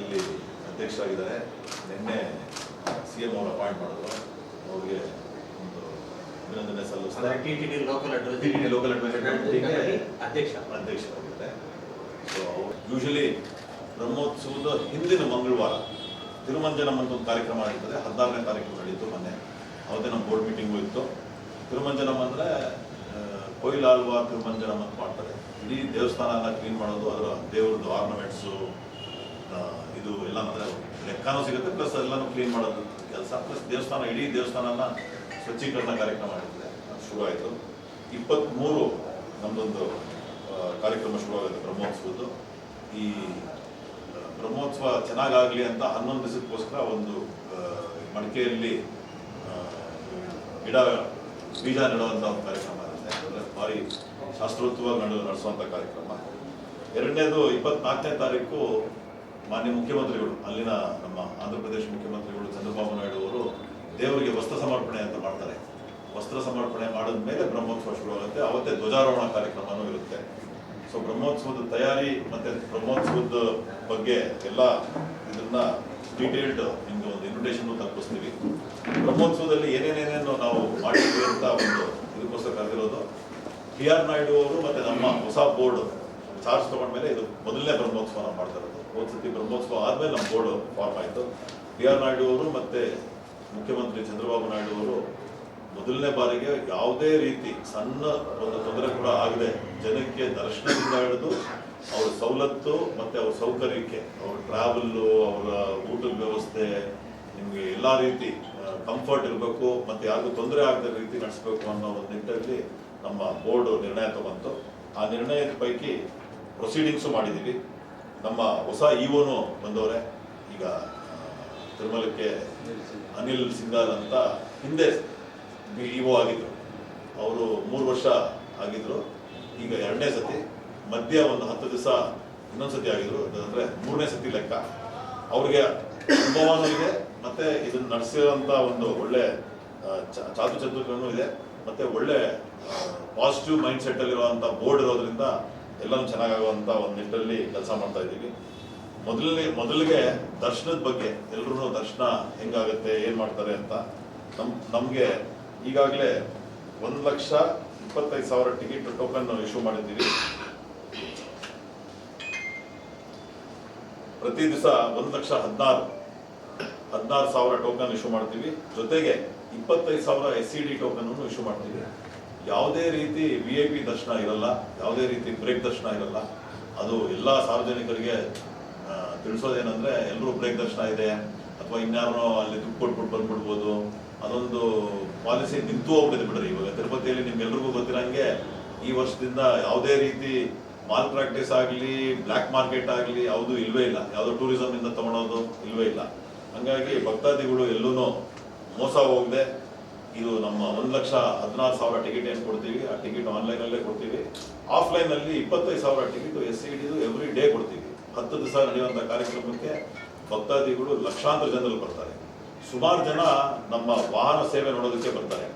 ಇಲ್ಲಿ ಅಧ್ಯಕ್ಷರಾಗಿದ್ದಾರೆ ನಿನ್ನೆ C M ಅವರು ಅಪಾಯಿಂಟ್ ಮಾಡಿದ್ರು. ಅವ್ರಿಗೆ ಒಂದು ಅಭಿನಂದನೆ ಸಲ್ಲಿಸ್ತಾರೆ T T D local T T ಅಧ್ಯಕ್ಷ. ಅಧ್ಯಕ್ಷರಾಗಿದ್ದಾರೆ ಸೊ ಯೂಶಲಿ ಬ್ರಹ್ಮೋತ್ಸವದ ಹಿಂದಿನ ಮಂಗಳವಾರ ತಿರುಮಂಜನಂ ಅಂತ ಒಂದು ಕಾರ್ಯಕ್ರಮ ನಡೀತದೆ. ಹದಿನಾರನೇ ತಾರೀಕು ನಡೀತು ಮೊನ್ನೆ. ಅವತ್ತೇ ನಮ್ಮ ಬೋರ್ಡ್ ಮೀಟಿಂಗು ಇತ್ತು. ತಿರುಮಂಜನಂ ಅಂದರೆ ಕೊಯ್ಲಾಲ್ವಾ ತಿರುಮಂಜನಂ ಅಂತ ಮಾಡ್ತಾರೆ. ಇಡೀ ದೇವಸ್ಥಾನ ಕ್ಲೀನ್ ಮಾಡೋದು ಅದರ ದೇವ್ರದ್ದು ಆರ್ನಮೆಂಟ್ಸು ಇದು ಎಲ್ಲ ಲೆಕ್ಕನೂ ಸಿಗುತ್ತೆ ಪ್ಲಸ್ ಎಲ್ಲನೂ ಕ್ಲೀನ್ ಮಾಡೋದು ಕೆಲಸ. ಪ್ಲಸ್ ದೇವಸ್ಥಾನ, ಇಡೀ ದೇವಸ್ಥಾನನ ಸ್ವಚ್ಛೀಕರಣ ಕಾರ್ಯಕ್ರಮ ಮಾಡಿದ್ರೆ ಶುರು ಆಯಿತು ಇಪ್ಪತ್ತ್ಮೂರು ನಮ್ಮದೊಂದು ಕಾರ್ಯಕ್ರಮ ಶುರುವಾಗುತ್ತೆ ಬ್ರಹ್ಮೋತ್ಸವದ್ದು. ಈ ಬ್ರಹ್ಮೋತ್ಸವ ಚೆನ್ನಾಗಾಗಲಿ ಅಂತ ಹನ್ನೊಂದು ದಿವಸಕ್ಕೋಸ್ಕರ ಒಂದು ಮಡಿಕೆಯಲ್ಲಿ ಗಿಡ, ಬೀಜ ನೆಡುವಂಥ ಒಂದು ಕಾರ್ಯಕ್ರಮ ಇರುತ್ತೆ ಅಂದರೆ ಭಾರಿ ಶಾಸ್ತ್ರೋತ್ವ ನಡೆ ನಡೆಸುವಂಥ ಕಾರ್ಯಕ್ರಮ. ಎರಡನೇದು ಇಪ್ಪತ್ನಾಲ್ಕನೇ ತಾರೀಕು ಮಾನ್ಯ ಮುಖ್ಯಮಂತ್ರಿಗಳು, ಅಲ್ಲಿನ ನಮ್ಮ ಆಂಧ್ರ ಪ್ರದೇಶ ಮುಖ್ಯಮಂತ್ರಿಗಳು ಚಂದ್ರಬಾಬು ನಾಯ್ಡು ಅವರು ದೇವರಿಗೆ ವಸ್ತ್ರ ಸಮರ್ಪಣೆ ಅಂತ ಮಾಡ್ತಾರೆ. ವಸ್ತ್ರ ಸಮರ್ಪಣೆ ಮಾಡಿದ ಮೇಲೆ ಬ್ರಹ್ಮೋತ್ಸವ ಶುರುವಾಗುತ್ತೆ. ಅವತ್ತೇ ಧ್ವಜಾರೋಹಣ ಕಾರ್ಯಕ್ರಮನೂ ಇರುತ್ತೆ. ಸೊ ಬ್ರಹ್ಮೋತ್ಸವದ ತಯಾರಿ ಮತ್ತೆ ಬ್ರಹ್ಮೋತ್ಸವದ ಬಗ್ಗೆ ಎಲ್ಲ ಇದನ್ನ ಡೀಟೇಲ್ಡ್ ನಿಮ್ಗೆ ಒಂದು ಇನ್ವಿಟೇಷನ್ ತಲುಪಿಸ್ತೀವಿ. ಬ್ರಹ್ಮೋತ್ಸವದಲ್ಲಿ ಏನೇನೇನೇನು ನಾವು ಮಾಡಿದ್ವಿ ಅಂತ ಒಂದು ಇದಕ್ಕೋಸ್ಕರ ಕರೆದಿರೋದು, ಟಿ ಆರ್ ನಾಯ್ಡು ಅವರು ಮತ್ತೆ ನಮ್ಮ ಹೊಸ ಬೋರ್ಡ್ ಚಾರ್ಜ್ ತಗೊಂಡ್ಮೇಲೆ ಇದು ಮೊದಲನೇ ಬ್ರಹ್ಮೋತ್ಸವ ನಾವು ಮಾಡ್ತಾ ಇರೋದು. ಒಂದ್ಸತಿ ಸತಿ ಬ್ರಹ್ಮೋತ್ಸವ ಆದ್ಮೇಲೆ ನಮ್ಮ ಬೋರ್ಡ್ ಫಾರ್ಮ್ ಆಯಿತು. ಬಿ ಆರ್ ನಾಯ್ಡು ಅವರು ಮತ್ತೆ ಮುಖ್ಯಮಂತ್ರಿ ಚಂದ್ರಬಾಬು ನಾಯ್ಡು ಅವರು ಮೊದಲನೇ ಬಾರಿಗೆ ಯಾವುದೇ ರೀತಿ ಸಣ್ಣ ಒಂದು ತೊಂದರೆ ಕೂಡ ಆಗದೆ ಜನಕ್ಕೆ ದರ್ಶನದಿಂದ ಹಿಡಿದು ಅವ್ರ ಸವಲತ್ತು ಮತ್ತೆ ಅವ್ರ ಸೌಕರ್ಯಕ್ಕೆ, ಅವ್ರ ಟ್ರಾವೆಲ್ಲು ಅವರ ಊಟದ ವ್ಯವಸ್ಥೆ, ನಿಮಗೆ ಎಲ್ಲ ರೀತಿ ಕಂಫರ್ಟ್ ಇರಬೇಕು ಮತ್ತೆ ಯಾರಿಗೂ ತೊಂದರೆ ಆಗದ ರೀತಿ ನಡೆಸಬೇಕು ಅನ್ನೋ ಒಂದು ನಿಟ್ಟಲ್ಲಿ ನಮ್ಮ ಬೋರ್ಡ್ ನಿರ್ಣಯ ತಗೊಂತು ಆ ನಿರ್ಣಯದ ಪೈಕಿ ಪ್ರೊಸೀಡಿಂಗ್ಸು ಮಾಡಿದ್ದೀವಿ. ನಮ್ಮ ಹೊಸ ಇಒನು ಬಂದವರೇ. ಈಗ ತಿರುಮಲಕ್ಕೆ ಅನಿಲ್ ಸಿಂಗಾಲ್ ಅಂತ ಹಿಂದೆ ಇಒ ಆಗಿದ್ರು. ಅವರು ಮೂರು ವರ್ಷ ಆಗಿದ್ರು. ಈಗ ಎರಡನೇ ಸತಿ, ಮಧ್ಯ ಒಂದು ಹತ್ತು ದಿವಸ ಇನ್ನೊಂದು ಸತಿ ಆಗಿದ್ರು. ಅಂದರೆ ಮೂರನೇ ಸತಿ ಲೆಕ್ಕ. ಅವ್ರಿಗೆ ಅನುಭವನೂ ಇದೆ, ಮತ್ತೆ ಇದನ್ನ ನಡೆಸಿರೋಂಥ ಒಂದು ಒಳ್ಳೆ ಚಾತು ಚ- ಚಾತುಚತುರ್ಯನೂ ಇದೆ. ಮತ್ತೆ ಒಳ್ಳೆ ಪಾಸಿಟಿವ್ ಮೈಂಡ್ ಸೆಟ್ ಅಲ್ಲಿರುವಂಥ ಬೋರ್ಡ್ ಇರೋದ್ರಿಂದ ಎಲ್ಲನೂ ಚೆನ್ನಾಗಾಗುವಂಥ ಒಂದು ನಿಟ್ಟಲ್ಲಿ ಕೆಲಸ ಮಾಡ್ತಾ ಇದ್ದೀವಿ. ಮೊದಲನೇ, ಮೊದಲಿಗೆ ದರ್ಶನದ ಬಗ್ಗೆ ಎಲ್ಲರೂ ದರ್ಶನ ಹೆಂಗಾಗುತ್ತೆ, ಏನು ಮಾಡ್ತಾರೆ ಅಂತ ನಮ್, ನಮಗೆ ಈಗಾಗಲೇ ಒಂದು ಲಕ್ಷ ಇಪ್ಪತ್ತೈದು ಸಾವಿರ ಟಿಕೆಟ್ ಟೋಕನ್ ಇಶ್ಯೂ ಮಾಡಿದ್ದೀವಿ. ಪ್ರತಿ ದಿವಸ ಒಂದು ಲಕ್ಷ ಹದಿನಾರು ಹದಿನಾರು ಸಾವಿರ ಟೋಕನ್ ಇಶ್ಯೂ ಮಾಡ್ತೀವಿ. ಜೊತೆಗೆ ಇಪ್ಪತ್ತೈದು ಸಾವಿರ S C D token issue ಮಾಡ್ತೀವಿ. ಯಾವುದೇ ರೀತಿ ವಿ ಐ ಪಿ ದರ್ಶನ ಇರಲ್ಲ, ಯಾವುದೇ ರೀತಿ ಬ್ರೇಕ್ ದರ್ಶನ ಇರಲ್ಲ, ಅದು ಎಲ್ಲ ಸಾರ್ವಜನಿಕರಿಗೆ ತಿಳಿಸೋದೇನೆಂದರೆ ಎಲ್ಲರೂ ಬ್ರೇಕ್ ದರ್ಶನ ಇದೆ, ಅಥವಾ ಇನ್ಯಾರೋ ಅಲ್ಲಿ ದುಡ್ಡು ಕೊಟ್ಬಿಟ್ಟು ಬಂದ್ಬಿಡ್ಬೋದು. ಅದೊಂದು ಪಾಲಿಸಿ ನಿಂತು ಹೋಗ್ಬಿಟ್ಟಿದೆ ಬಿಡ್ರಿ ಇವಾಗ. ತಿರುಪತಿಯಲ್ಲಿ ನಿಮ್ಗೆಲ್ರಿಗೂ ಗೊತ್ತಿರಂಗೆ ಈ ವರ್ಷದಿಂದ ಯಾವುದೇ ರೀತಿ ಮಾಲ್ ಪ್ರಾಕ್ಟೀಸ್ ಆಗಲಿ ಬ್ಲ್ಯಾಕ್ ಮಾರ್ಕೆಟ್ ಆಗಲಿ ಯಾವುದು ಇಲ್ವೇ ಇಲ್ಲ. ಯಾವುದೋ ಟೂರಿಸಂ ಇಂದ ತಗೊಳೋದು ಇಲ್ವೇ ಇಲ್ಲ. ಹಂಗಾಗಿ ಭಕ್ತಾದಿಗಳು ಎಲ್ಲೂ ಮೋಸ ಹೋಗದೆ ಇದು ನಮ್ಮ ಒಂದು ಲಕ್ಷ ಹದಿನಾರು ಸಾವಿರ ಟಿಕೆಟ್ ಏನು ಕೊಡ್ತೀವಿ? ಆ ಟಿಕೆಟ್ ಆನ್ಲೈನಲ್ಲೇ ಕೊಡ್ತೀವಿ. ಆಫ್ಲೈನಲ್ಲಿ ಇಪ್ಪತ್ತೈದು ಸಾವಿರ ಟಿಕೆಟ್ ಎಸ್ ಸಿ ಡಿದು ಎವ್ರಿ ಡೇ ಕೊಡ್ತೀವಿ. ಹತ್ತು ದಿವಸ ನಡೆಯುವಂಥ ಕಾರ್ಯಕ್ರಮಕ್ಕೆ ಭಕ್ತಾದಿಗಳು ಲಕ್ಷಾಂತರ ಜನರು ಬರ್ತಾರೆ. ಸುಮಾರು ಜನ ನಮ್ಮ ವಾಹನ ಸೇವೆ ನೋಡೋದಕ್ಕೆ ಬರ್ತಾರೆ.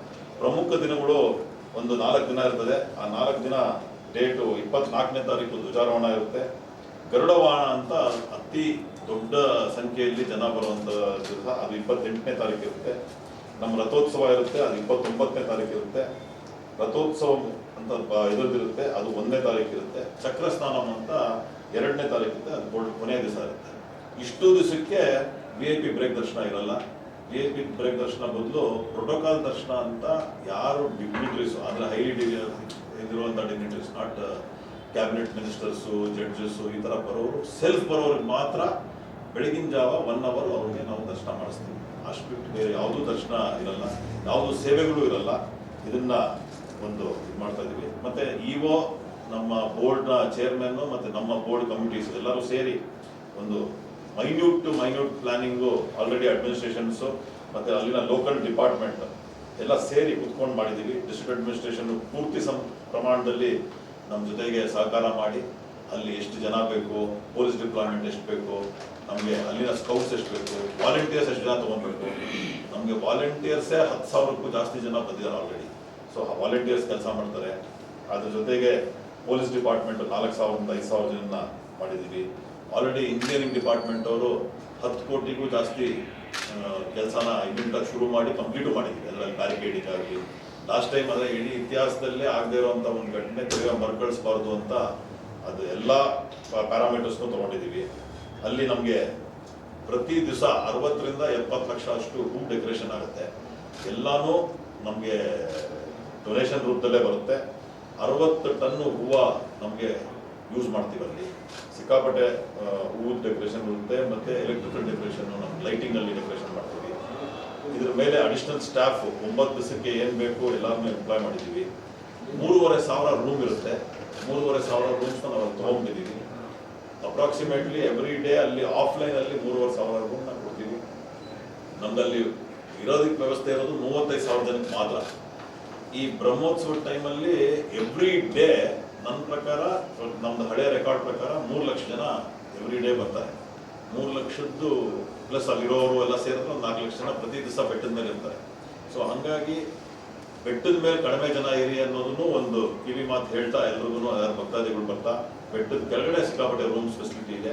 ಪ್ರಮುಖ ದಿನಗಳು ಒಂದು ನಾಲ್ಕು ದಿನ ಇರ್ತದೆ. ಆ ನಾಲ್ಕು ದಿನ ಡೇಟು ಇಪ್ಪತ್ನಾಲ್ಕನೇ ತಾರೀಕು ಧ್ವಜಾರೋಹಣ ಇರುತ್ತೆ. ಗರುಡ ವಾಹನ ಅಂತ ಅತಿ ದೊಡ್ಡ ಸಂಖ್ಯೆಯಲ್ಲಿ ಜನ ಬರುವಂಥ ದಿವಸ, ಅದು ಇಪ್ಪತ್ತೆಂಟನೇ ತಾರೀಕು ಇರುತ್ತೆ. ನಮ್ಮ ರಥೋತ್ಸವ ಇರುತ್ತೆ, ಅದು ಇಪ್ಪತ್ತೊಂಬತ್ತನೇ ತಾರೀಕು ಇರುತ್ತೆ. ರಥೋತ್ಸವ ಅಂತ ಇದ್ರದ್ದಿರುತ್ತೆ, ಅದು ಒಂದನೇ ತಾರೀಕು ಇರುತ್ತೆ. ಚಕ್ರ ಸ್ನಾನಂ ಅಂತ ಎರಡನೇ ತಾರೀಕು ಇರುತ್ತೆ, ಅದು ಕೊನೆಯ ದಿವಸ ಇರುತ್ತೆ. ಇಷ್ಟು ದಿವಸಕ್ಕೆ ವಿ ಐ ಪಿ ಬ್ರೇಕ್ ದರ್ಶನ ಇರಲ್ಲ. ವಿ ಐ ಪಿ ಬ್ರೇಕ್ ದರ್ಶನ ಬದಲು ಪ್ರೋಟೋಕಾಲ್ ದರ್ಶನ ಅಂತ ಯಾರು ಡಿಗ್ನಿಟ್ರೀಸ್ ಅಂದ್ರೆ highly degree dignitaries not cabinet ministers judges ಈ ಥರ ಬರೋರು ಸೆಲ್ಫ್ ಬರೋರಿಗೆ ಮಾತ್ರ ಬೆಳಗಿನ ಜಾವ ಒನ್ ಅವರ್ ಅವ್ರಿಗೆ ನಾವು ದರ್ಶನ ಮಾಡಿಸ್ತೀವಿ. ಅಷ್ಟು ಬಿಟ್ಟು ಬೇರೆ ಯಾವುದೂ ದರ್ಶನ ಇರಲ್ಲ, ಯಾವುದು ಸೇವೆಗಳು ಇರಲ್ಲ. ಇದನ್ನ ಒಂದು ಇದು ಮಾಡ್ತಾ ಇದ್ದೀವಿ. ಮತ್ತೆ ಇಒ, ನಮ್ಮ ಬೋರ್ಡ್ನ ಚೇರ್ಮನ್ ಮತ್ತೆ ನಮ್ಮ ಬೋರ್ಡ್ ಕಮಿಟೀಸ್ ಎಲ್ಲರೂ ಸೇರಿ ಒಂದು minute to minute planning already administrations ಮತ್ತೆ ಅಲ್ಲಿನ ಲೋಕಲ್ ಡಿಪಾರ್ಟ್ಮೆಂಟ್ ಎಲ್ಲ ಸೇರಿ ಕುತ್ಕೊಂಡು ಮಾಡಿದ್ದೀವಿ. ಡಿಸ್ಟ್ರಿಕ್ಟ್ ಅಡ್ಮಿನಿಸ್ಟ್ರೇಷನ್ ಪೂರ್ತಿ ಸಂ, ಪ್ರಮಾಣದಲ್ಲಿ ನಮ್ಮ ಜೊತೆಗೆ ಸಹಕಾರ ಮಾಡಿ, ಅಲ್ಲಿ ಎಷ್ಟು ಜನ ಬೇಕು ಪೊಲೀಸ್ ಡಿಪ್ಲಾಯ್ಮೆಂಟ್ ಎಷ್ಟು ಬೇಕು ನಮಗೆ ಅಲ್ಲಿನ ಸ್ಕೌಟ್ಸ್ ಎಷ್ಟು ಬೇಕು? ವಾಲಂಟಿಯರ್ಸ್ ಎಷ್ಟು ಜನ ತೊಗೊಬೇಕು ನಮಗೆ ವಾಲಂಟಿಯರ್ಸೇ ಹತ್ತು ಸಾವಿರಕ್ಕೂ ಜಾಸ್ತಿ ಜನ ಬಂದಿದ್ದಾರೆ ಆಲ್ರೆಡಿ ಸೊ ವಾಲಂಟಿಯರ್ಸ್ ಕೆಲಸ ಮಾಡ್ತಾರೆ. ಅದ್ರ ಜೊತೆಗೆ ಪೊಲೀಸ್ ಡಿಪಾರ್ಟ್ಮೆಂಟ್ ನಾಲ್ಕು ಸಾವಿರದಿಂದ ಐದು ಸಾವಿರ ಜನ ಮಾಡಿದ್ದೀವಿ ಆಲ್ರೆಡಿ ಇಂಜಿನಿಯರಿಂಗ್ ಡಿಪಾರ್ಟ್ಮೆಂಟ್ ಅವರು ಹತ್ತು ಕೋಟಿಗೂ ಜಾಸ್ತಿ ಕೆಲಸನ ಇಲ್ಲಿಂದ ಶುರು ಮಾಡಿ ಕಂಪ್ಲೀಟ್ ಮಾಡಿದ್ದೀವಿ ಅದರಲ್ಲಿ ಬ್ಯಾರಿಕೇಡಿಂಗ್ ಆಗಲಿ ಲಾಸ್ಟ್ ಟೈಮ್ ಅದೇ ಇಡೀ ಇತಿಹಾಸದಲ್ಲೇ ಆಗದೇ ಇರುವಂಥ ಒಂದು ಘಟನೆ, ತಿರ್ಗಾ ಮರುಕಳಿಸ್ಬಾರ್ದು ಅಂತ ಅದು ಎಲ್ಲ ಪ್ಯಾರಾಮೀಟರ್ಸ್ನು ತೊಗೊಂಡಿದ್ದೀವಿ ಅಲ್ಲಿ ನಮಗೆ ಪ್ರತಿ ದಿವಸ ಅರವತ್ತರಿಂದ ಎಪ್ಪತ್ತು ಲಕ್ಷ ಅಷ್ಟು ರೂಮ್ ಡೆಕೋರೇಷನ್ ಆಗುತ್ತೆ. ಎಲ್ಲಾನು ನಮಗೆ ಡೊನೇಷನ್ ರೂಪದಲ್ಲೇ ಬರುತ್ತೆ. ಅರವತ್ತು ಟನ್ನು ಹೂವು ನಮಗೆ ಯೂಸ್ ಮಾಡ್ತೀವಿ ಅಲ್ಲಿ. ಸಿಕ್ಕಾಪಟ್ಟೆ ಹೂವು ಡೆಕೋರೇಷನ್ ಇರುತ್ತೆ, ಮತ್ತೆ ಎಲೆಕ್ಟ್ರಿಕಲ್ ಡೆಕೋರೇಷನ್ ನಮ್ಮ ಲೈಟಿಂಗ್ ಅಲ್ಲಿ ಡೆಕೋರೇಷನ್ ಮಾಡ್ತೀವಿ. ಇದ್ರ ಮೇಲೆ ಅಡಿಷನಲ್ ಸ್ಟಾಫ್ ಒಂಬತ್ತು ದಿವಸಕ್ಕೆ ಏನ್ ಬೇಕು ಎಲ್ಲರನ್ನೂ ಎಂಪ್ಲಾಯ್ ಮಾಡಿದ್ದೀವಿ ಮೂರುವರೆ ಸಾವಿರ ರೂಮ್ ಇರುತ್ತೆ. ಮೂರುವರೆ ಸಾವಿರ ರೂಮ್ಸ್ನ ನಾವು ತಗೊಂಡಿದ್ದೀವಿ ಅಪ್ರಾಕ್ಸಿಮೇಟ್ಲಿ ಎವ್ರಿ ಡೇ ಅಲ್ಲಿ ಆಫ್ಲೈನ್ ಅಲ್ಲಿ ಮೂರುವರೆ ಸಾವಿರ ರೂಪಾಯಿ ನಾವು ಕೊಡ್ತೀವಿ ನಮ್ಮಲ್ಲಿ ಇರೋದಕ್ಕೆ ವ್ಯವಸ್ಥೆ ಇರೋದು ಮೂವತ್ತೈದು ಸಾವಿರ ಜನಕ್ಕೆ ಮಾತ್ರ. ಈ ಬ್ರಹ್ಮೋತ್ಸವ ಟೈಮಲ್ಲಿ ಎವ್ರಿ ಡೇ ನನ್ನ ಪ್ರಕಾರ, ನಮ್ದು ಹಳೆಯ ರೆಕಾರ್ಡ್ ಪ್ರಕಾರ ಮೂರು ಲಕ್ಷ ಜನ ಎವ್ರಿ ಡೇ ಬರ್ತಾರೆ. ಮೂರು ಲಕ್ಷದ್ದು ಪ್ಲಸ್ ಅಲ್ಲಿರೋರು ಎಲ್ಲ ಸೇರಿದ್ರೆ ಒಂದು ನಾಲ್ಕು ಲಕ್ಷ ಜನ ಪ್ರತಿ ದಿವಸ ಬೆಟ್ಟದ ಮೇಲೆ ಇರ್ತಾರೆ. ಸೊ ಹಂಗಾಗಿ ಬೆಟ್ಟದ ಮೇಲೆ ಕಡಿಮೆ ಜನ ಇರಿ ಅನ್ನೋದನ್ನು ಒಂದು ಕಿವಿ ಮಾತು ಹೇಳ್ತಾ ಎಲ್ರಿಗೂ ಯಾರು ಭಕ್ತಾದಿಗಳು ಬರ್ತಾ ಬೆಟ್ಟದ ಕೆಳಗಡೆ ಸಿಕ್ಕಾಪಟ್ಟೆ ರೂಮ್ಸ್ ಫೆಸಿಲಿಟಿ ಇದೆ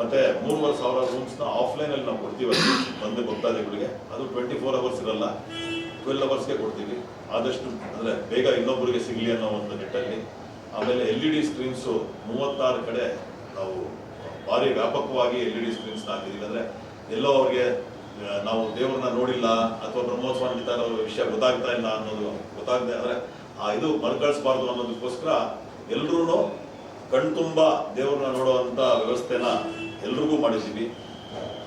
ಮತ್ತೆ ಮೂರುವರೆ ಸಾವಿರ ರೂಮ್ಸ್ನ ಆಫ್ಲೈನ್ ಅಲ್ಲಿ ನಾವು ಕೊಡ್ತೀವಿ ಬಂದು ಭಕ್ತಾದಿಗಳಿಗೆ. ಅದು ಟ್ವೆಂಟಿ ಫೋರ್ ಅವರ್ಸ್ ಇರಲ್ಲ ಟ್ವೆಲ್ ಅವರ್ಸ್ಗೆ ಕೊಡ್ತೀವಿ. ಆದಷ್ಟು ಅಂದ್ರೆ ಬೇಗ ಇನ್ನೊಬ್ಬರಿಗೆ ಸಿಗಲಿ ಅನ್ನೋ ಒಂದು ನಿಟ್ಟಲ್ಲಿ. ಆಮೇಲೆ ಎಲ್ ಇ ಡಿ ಸ್ಕ್ರೀನ್ಸು ಮೂವತ್ತಾರು ಕಡೆ ನಾವು ಭಾರಿ ವ್ಯಾಪಕವಾಗಿ ಎಲ್ ಇ ಡಿ ಸ್ಕ್ರೀನ್ಸ್ ಹಾಕಿದೀವಿ. ಅಂದ್ರೆ ಎಲ್ಲೋ ಅವ್ರಿಗೆ ನಾವು ದೇವ್ರನ್ನ ನೋಡಿಲ್ಲ ಅಥವಾ ಬ್ರಹ್ಮೋತ್ಸವ ನಡೀತಾ ಇರೋ ವಿಷಯ ಗೊತ್ತಾಗ್ತಾ ಇಲ್ಲ ಅನ್ನೋದು ಗೊತ್ತಾಗದೆ ಅಂದ್ರೆ, ಆ, ಇದು ಮರುಕಳಿಸಬಾರ್ದು ಅನ್ನೋದಕ್ಕೋಸ್ಕರ ಎಲ್ರೂ ಕಣ್ತುಂಬ ದೇವರನ್ನ ನೋಡುವಂತ ವ್ಯವಸ್ಥೆನ ಎಲ್ರಿಗೂ ಮಾಡಿದ್ದೀವಿ.